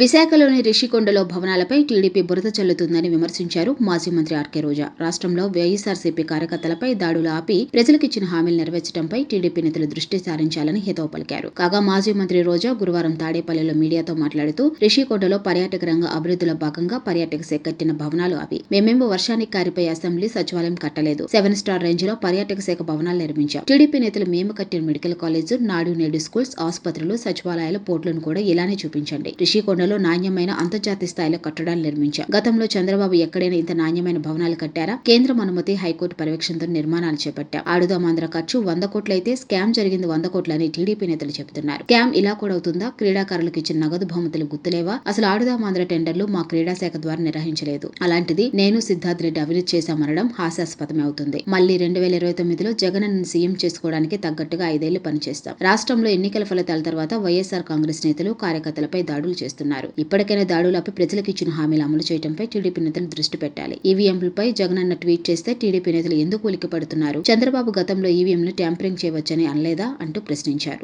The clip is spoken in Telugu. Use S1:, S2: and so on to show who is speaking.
S1: విశాఖలోని రిషికొండలో భవనాలపై టీడీపీ బురద చల్లుతుందని విమర్శించారు మాజీ మంత్రి ఆర్కే రోజా. రాష్ట్రంలో వైఎస్ఆర్సీపీ కార్యకర్తలపై దాడులు ఆపి ప్రజలకిచ్చిన హామీలు నెరవేర్చడంపై టీడీపీ నేతలు దృష్టి సారించాలని హితవు పలికారు. కాగా మాజీ మంత్రి రోజా గురువారం తాడేపల్లిలో మీడియాతో మాట్లాడుతూ రిషికొండలో పర్యాటక రంగ అభివృద్ధిలో భాగంగా పర్యాటక శాఖ కట్టిన భవనాలు అవి. మేమేమో వర్షానికి కారిపోయి అసెంబ్లీ సచివాలయం కట్టలేదు. సెవెన్ స్టార్ రేంజ్లో పర్యాటక శాఖ భవనాలు నిర్మించాం. టీడీపీ నేతలు మేము కట్టిన మెడికల్ కాలేజ్ నాడు నేడు స్కూల్స్ ఆసుపత్రులు సచివాలయాల పోర్టులను కూడా ఇలానే చూపించండి. రిషికొండలో నాణ్యమైన అంతర్జాతీయ స్థాయిలో కట్టడాలు నిర్మించాం గతంలో చంద్రబాబు ఎక్కడైనా ఇంత నాణ్యమైన భవనాలు కట్టారా? కేంద్రం అనుమతి హైకోర్టు పర్యవేక్షణతో నిర్మాణాలు చేపట్టాం ఆడుదామాంధ్ర ఖర్చు వంద కోట్లయితే స్కామ్ జరిగింది వంద కోట్లని టీడీపీ నేతలు చెబుతున్నారు. స్కామ్ ఇలా కూడా అవుతుందా? క్రీడాకారులకు ఇచ్చిన నగదు బహుమతులు గుర్తులేవా? అసలు ఆడుదామాంధ్ర టెండర్లు మా క్రీడా శాఖ ద్వారా నిర్వహించలేదు. అలాంటిది నేను సిద్ధార్థ్ రెడ్డి అవినీతి చేశామనడం హాస్యాస్పదమే అవుతుంది. మళ్ళీ రెండు వేల ఇరవై తొమ్మిదిలో జగన్ సీఎం చేసుకోవడానికి తగ్గట్టుగా ఐదేళ్ళు పనిచేస్తాం. రాష్ట్రంలో ఎన్నికల ఫలితాల తర్వాత వైఎస్ఆర్ కాంగ్రెస్ నేతలు కార్యకర్తలపై దాడులు చేస్తున్నారు. ఇప్పటికైనా దాడులపై ప్రజలకు ఇచ్చిన హామీలు అమలు చేయడంపై టీడీపీ నేతలు దృష్టి పెట్టాలి. ఈవీఎంలపై జగన్ అన్న ట్వీట్ చేస్తే టీడీపీ నేతలు ఎందుకు ఉలిక్కి పడుతున్నారు చంద్రబాబు గతంలో ఈవీఎంలు ట్యాంపరింగ్ చేయవచ్చని అనలేదా? అంటూ ప్రశ్నించారు.